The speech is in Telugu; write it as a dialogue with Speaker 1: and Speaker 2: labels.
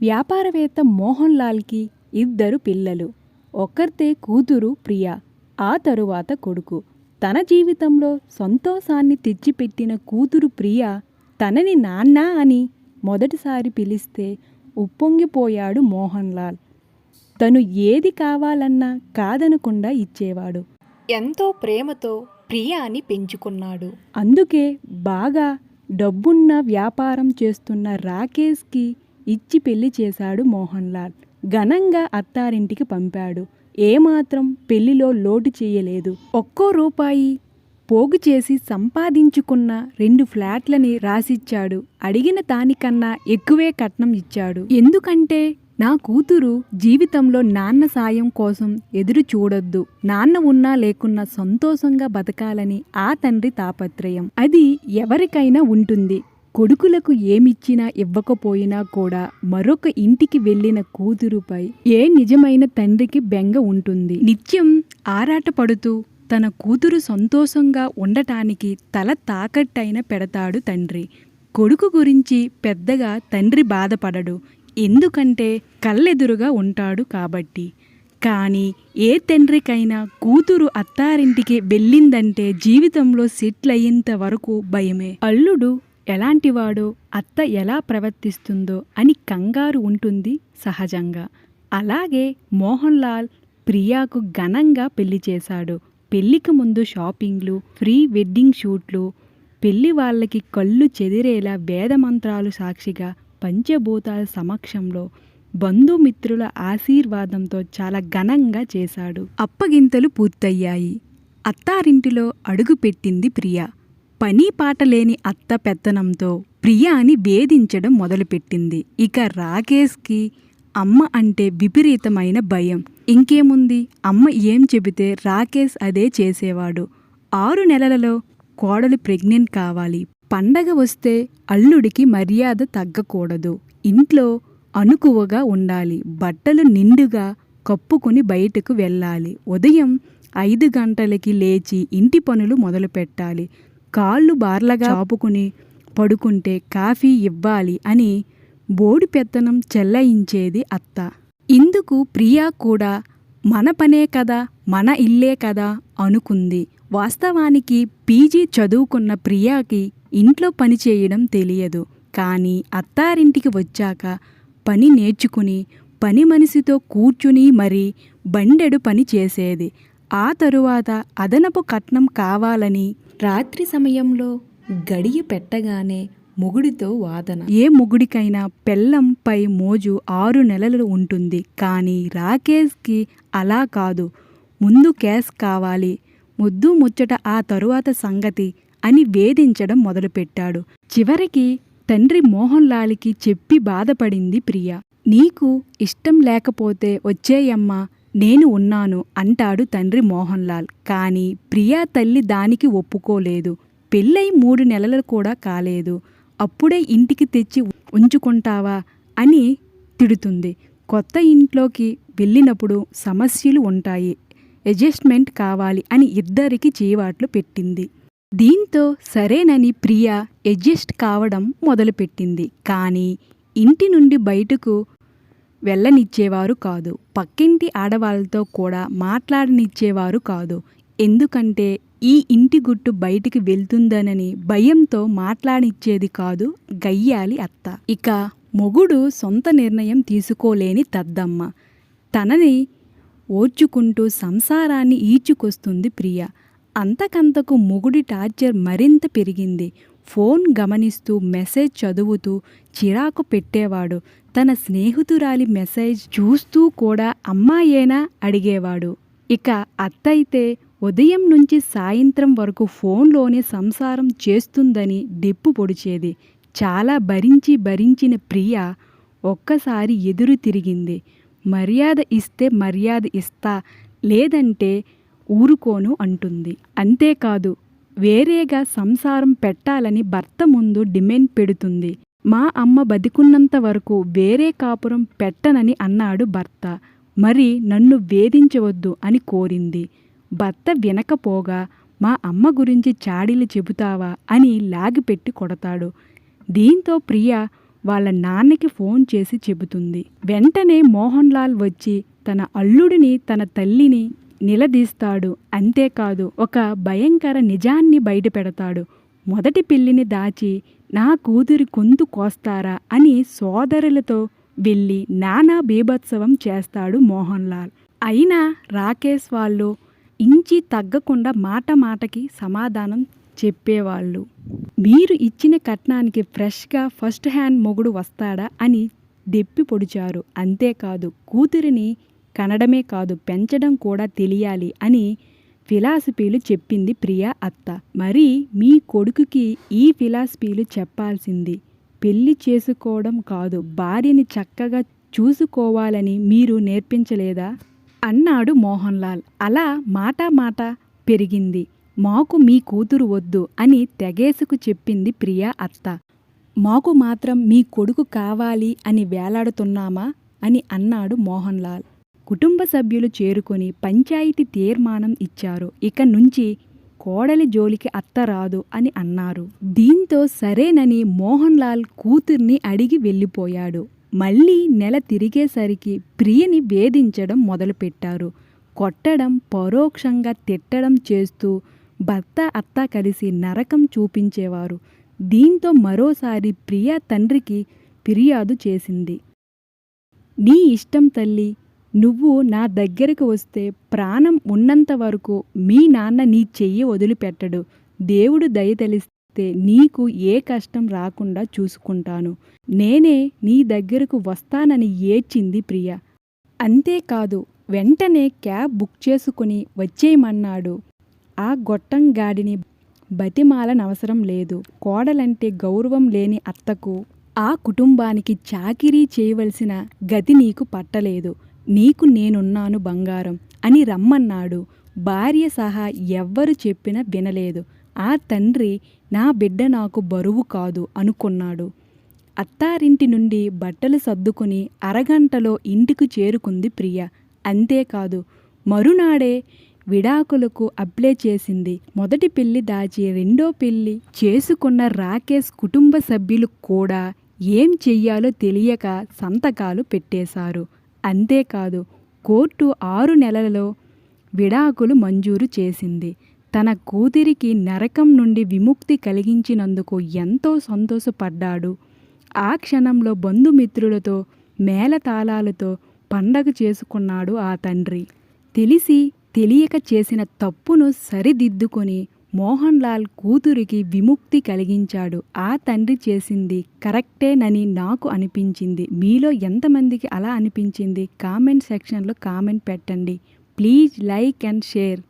Speaker 1: వ్యాపారవేత్త మోహన్ లాల్కి ఇద్దరు పిల్లలు. ఒక్కర్తే కూతురు ప్రియా ఆ తరువాత కొడుకు. తన జీవితంలో సంతోషాన్ని తెచ్చిపెట్టిన కూతురు ప్రియా తనని నాన్న అని మొదటిసారి పిలిస్తే ఉప్పొంగిపోయాడు మోహన్ లాల్. తను ఏది కావాలన్నా కాదనకుండా ఇచ్చేవాడు.
Speaker 2: ఎంతో ప్రేమతో ప్రియాని పెంచుకున్నాడు.
Speaker 1: అందుకే బాగా డబ్బున్న వ్యాపారం చేస్తున్న రాకేష్కి ఇచ్చి పెళ్ళి చేశాడు మోహన్ లాల్ ఘనంగా అత్తారింటికి పంపాడు. ఏమాత్రం పెళ్ళిలో లోటు చేయలేదు. ఒక్కో రూపాయి పోగు చేసి సంపాదించుకున్న రెండు ఫ్లాట్లని రాసిచ్చాడు. అడిగిన దానికన్నా ఎక్కువే కట్నం ఇచ్చాడు. ఎందుకంటే నా కూతురు జీవితంలో నాన్న సాయం కోసం ఎదురు చూడొద్దు. నాన్న ఉన్నా లేకున్నా సంతోషంగా బతకాలని ఆ తండ్రి తాపత్రయం. అది ఎవరికైనా ఉంటుంది. కొడుకులకు ఏమిచ్చినా ఇవ్వకపోయినా కూడా మరొక ఇంటికి వెళ్ళిన కూతురుపై ఏ నిజమైన తండ్రికి బెంగ ఉంటుంది. నిత్యం ఆరాటపడుతూ తన కూతురు సంతోషంగా ఉండటానికి తల తాకట్టైన పెడతాడు తండ్రి. కొడుకు గురించి పెద్దగా తండ్రి బాధపడడు. ఎందుకంటే కళ్ళెదురుగా ఉంటాడు కాబట్టి. కానీ ఏ తండ్రికైనా కూతురు అత్తారింటికి వెళ్ళిందంటే జీవితంలో సెటిల్ అయ్యేంత వరకు భయమే. అల్లుడు ఎలాంటివాడో అత్త ఎలా ప్రవర్తిస్తుందో అని కంగారు ఉంటుంది సహజంగా. అలాగే మోహన్ లాల్ ప్రియాకు ఘనంగా పెళ్ళి చేశాడు. పెళ్ళికి ముందు షాపింగ్లు ప్రీ వెడ్డింగ్ షూట్లు పెళ్ళి వాళ్ళకి కళ్ళు చెదిరేలా వేదమంత్రాలు సాక్షిగా పంచభూతాల సమక్షంలో బంధుమిత్రుల ఆశీర్వాదంతో చాలా ఘనంగా చేశాడు. అప్పగింతలు పూర్తయ్యాయి. అత్తారింటిలో అడుగుపెట్టింది ప్రియా. పని పాట లేని అత్త పెత్తనంతో ప్రియాని వేధించడం మొదలుపెట్టింది. ఇక రాకేష్కి అమ్మ అంటే విపరీతమైన భయం. ఇంకేముంది? అమ్మ ఏం చెబితే రాకేష్ అదే చేసేవాడు. ఆరు నెలలలో కోడలు ప్రెగ్నెంట్ కావాలి. పండగ వస్తే అల్లుడికి మర్యాద తగ్గకూడదు. ఇంట్లో అనుకువగా ఉండాలి. బట్టలు నిండుగా కప్పుకొని బయటకు వెళ్ళాలి. ఉదయం ఐదు గంటలకి లేచి ఇంటి పనులు మొదలు పెట్టాలి కాళ్ళు బార్లగా చాపుకుని పడుకుంటే కాఫీ ఇవ్వాలి అని బోడి పెత్తనం చెల్లయించేది అత్త. ఇందుకు ప్రియా కూడా మన పనే కదా మన ఇల్లే కదా అనుకుంది. వాస్తవానికి పీజీ చదువుకున్న ప్రియాకి ఇంట్లో పని చేయడం తెలియదు. కానీ అత్తారింటికి వచ్చాక పని నేర్చుకుని పని మనిషితో కూర్చుని మరి బండెడు పని చేసేది. ఆ తరువాత అదనపు కట్నం కావాలని రాత్రి సమయంలో గడియ పెట్టగానే మొగుడితో వాదన. ఏ మొగుడికైనా పెళ్ళంపై మోజు ఆరు నెలలు ఉంటుంది. కానీ రాకేష్కి అలా కాదు. ముందు కేస్ కావాలి. ముద్దు ముచ్చట ఆ తరువాత సంగతి అని వేధించడం మొదలుపెట్టాడు. చివరికి తండ్రి మోహన్ లాల్కి చెప్పి బాధపడింది ప్రియ. నీకు ఇష్టం లేకపోతే వచ్చేయమ్మా. నేను ఉన్నాను అంటాడు తండ్రి మోహన్ లాల్ కానీ ప్రియా తల్లి దానికి ఒప్పుకోలేదు. పెళ్ళై మూడు నెలలు కూడా కాలేదు. అప్పుడే ఇంటికి తెచ్చి ఉంచుకుంటావా అని తిడుతుంది. కొత్త ఇంట్లోకి వెళ్ళినప్పుడు సమస్యలు ఉంటాయి. అడ్జస్ట్మెంట్ కావాలి అని ఇద్దరికి చీవాట్లు పెట్టింది. దీంతో సరేనని ప్రియా అడ్జస్ట్ కావడం మొదలుపెట్టింది. కానీ ఇంటి నుండి బయటకు వెళ్ళనిచ్చేవారు కాదు. పక్కింటి ఆడవాళ్ళతో కూడా మాట్లాడనిచ్చేవారు కాదు. ఎందుకంటే ఈ ఇంటి గుట్టు బయటికి వెళ్తుందనని భయంతో మాట్లాడిచ్చేది కాదు గయ్యాలి అత్త. ఇక మొగుడు సొంత నిర్ణయం తీసుకోలేని తద్దమ్మ. తనని ఓర్చుకుంటూ సంసారాన్ని ఈడ్చుకొస్తుంది ప్రియ. అంతకంతకు మొగుడి టార్చర్ మరింత పెరిగింది. ఫోన్ గమనిస్తూ మెసేజ్ చదువుతూ చిరాకు పెట్టేవాడు. తన స్నేహితురాలి మెసేజ్ చూస్తూ కూడా అమ్మాయేనా అడిగేవాడు. ఇక అత్తయితే ఉదయం నుంచి సాయంత్రం వరకు ఫోన్లోనే సంసారం చేస్తుందని డెప్పు పొడిచేది. చాలా భరించి భరించిన ప్రియ ఒక్కసారి ఎదురు తిరిగింది. మర్యాద ఇస్తే మర్యాద ఇస్తా లేదంటే ఊరుకోను అంటుంది. అంతేకాదు వేరేగా సంసారం పెట్టాలని భర్త ముందు డిమాండ్ పెడుతుంది. మా అమ్మ బతికున్నంత వరకు వేరే కాపురం పెట్టనని అన్నాడు భర్త. మరి నన్ను వేధించవద్దు అని కోరింది. భర్త వినకపోగా మా అమ్మ గురించి చాడీలు చెబుతావా అని లాగిపెట్టి కొడతాడు. దీంతో ప్రియ వాళ్ళ నాన్నకి ఫోన్ చేసి చెబుతుంది. వెంటనే మోహన్ లాల్ వచ్చి తన అల్లుడిని తన తల్లిని నిలదీస్తాడు. అంతేకాదు ఒక భయంకర నిజాన్ని బయటపెడతాడు. మొదటి పిల్లిని దాచి నా కూతురి గొంతు కోస్తారా అని సోదరులతో వెళ్ళి నానా బీభత్సవం చేస్తాడు మోహన్ లాల్ అయినా రాకేష్ వాళ్ళు ఇంచి తగ్గకుండా మాట మాటకి సమాధానం చెప్పేవాళ్ళు. మీరు ఇచ్చిన కట్నానికి ఫ్రెష్గా ఫస్ట్ హ్యాండ్ మొగుడు వస్తాడా అని దెప్పి పొడిచారు. అంతేకాదు కూతురిని కనడమే కాదు పెంచడం కూడా తెలియాలి అని ఫిలాసఫీలు చెప్పింది ప్రియా అత్త. మరి మీ కొడుకుకి ఈ ఫిలాసఫీలు చెప్పాల్సింది. పెళ్ళి చేసుకోవడం కాదు భార్యని చక్కగా చూసుకోవాలని మీరు నేర్పించలేదా? అన్నాడు మోహన్ లాల్ అలా మాట మాట పెరిగింది. మాకు మీ కూతురు వద్దు అని తెగేసుకు చెప్పింది ప్రియా అత్త. మాకు మాత్రం మీ కొడుకు కావాలి అని వేలాడుతున్నామా? అని అన్నాడు మోహన్ లాల్ కుటుంబ సభ్యులు చేరుకొని పంచాయతీ తీర్మానం ఇచ్చారు. ఇక నుంచి కోడలి జోలికి అత్త రాదు అని అన్నారు. దీంతో సరేనని మోహన్ లాల్ కూతుర్ని అడిగి వెళ్ళిపోయాడు. మళ్ళీ నెల తిరిగేసరికి ప్రియని వేధించడం మొదలుపెట్టారు. కొట్టడం పరోక్షంగా తిట్టడం చేస్తూ భర్త అత్త కలిసి నరకం చూపించేవారు. దీంతో మరోసారి ప్రియా తండ్రికి ఫిర్యాదు చేసింది. నీ ఇష్టం తల్లి నువ్వు నా దగ్గరకు వస్తే ప్రాణం ఉన్నంత వరకు మీ నాన్న నీ చెయ్యి వదిలిపెట్టడు. దేవుడు దయతలిస్తే నీకు ఏ కష్టం రాకుండా చూసుకుంటాను. నేనే నీ దగ్గరకు వస్తానని ఏడ్చింది ప్రియ. అంతేకాదు వెంటనే క్యాబ్ బుక్ చేసుకుని వచ్చేయమన్నాడు. ఆ గొట్టం గాడిని బతిమాలనవసరం లేదు. కోడలంటే గౌరవం లేని అత్తకు ఆ కుటుంబానికి చాకిరీ చేయవలసిన గతి నీకు పట్టలేదు. నీకు నేనున్నాను బంగారం అని రమ్మన్నాడు. భార్య సహా ఎవ్వరు చెప్పినా వినలేదు. ఆ తండ్రి నా బిడ్డ నాకు బరువు కాదు అనుకున్నాడు. అత్తారింటి నుండి బట్టలు సర్దుకుని అరగంటలో ఇంటికి చేరుకుంది ప్రియ. అంతేకాదు మరునాడే విడాకులకు అప్లై చేసింది. మొదటి పెళ్ళి దాచి రెండో పెళ్ళి చేసుకున్న రాకేష్ కుటుంబ సభ్యులు కూడా ఏం చెయ్యాలో తెలియక సంతకాలు పెట్టేశారు. అంతేకాదు కోర్టు ఆరు నెలలలో విడాకులు మంజూరు చేసింది. తన కూతురికి నరకం నుండి విముక్తి కలిగించినందుకు ఎంతో సంతోషపడ్డాడు. ఆ క్షణంలో బంధుమిత్రులతో మేళతాళాలతో పండగ చేసుకున్నాడు ఆ తండ్రి. తెలిసి తెలియక చేసిన తప్పును సరిదిద్దుకొని మోహన్ లాల్ కూతురికి విముక్తి కలిగించాడు. ఆ తండ్రి చేసింది కరెక్టేనని నాకు అనిపించింది. మీలో ఎంతమందికి అలా అనిపించింది? కామెంట్ సెక్షన్లో కామెంట్ పెట్టండి. Please like and share.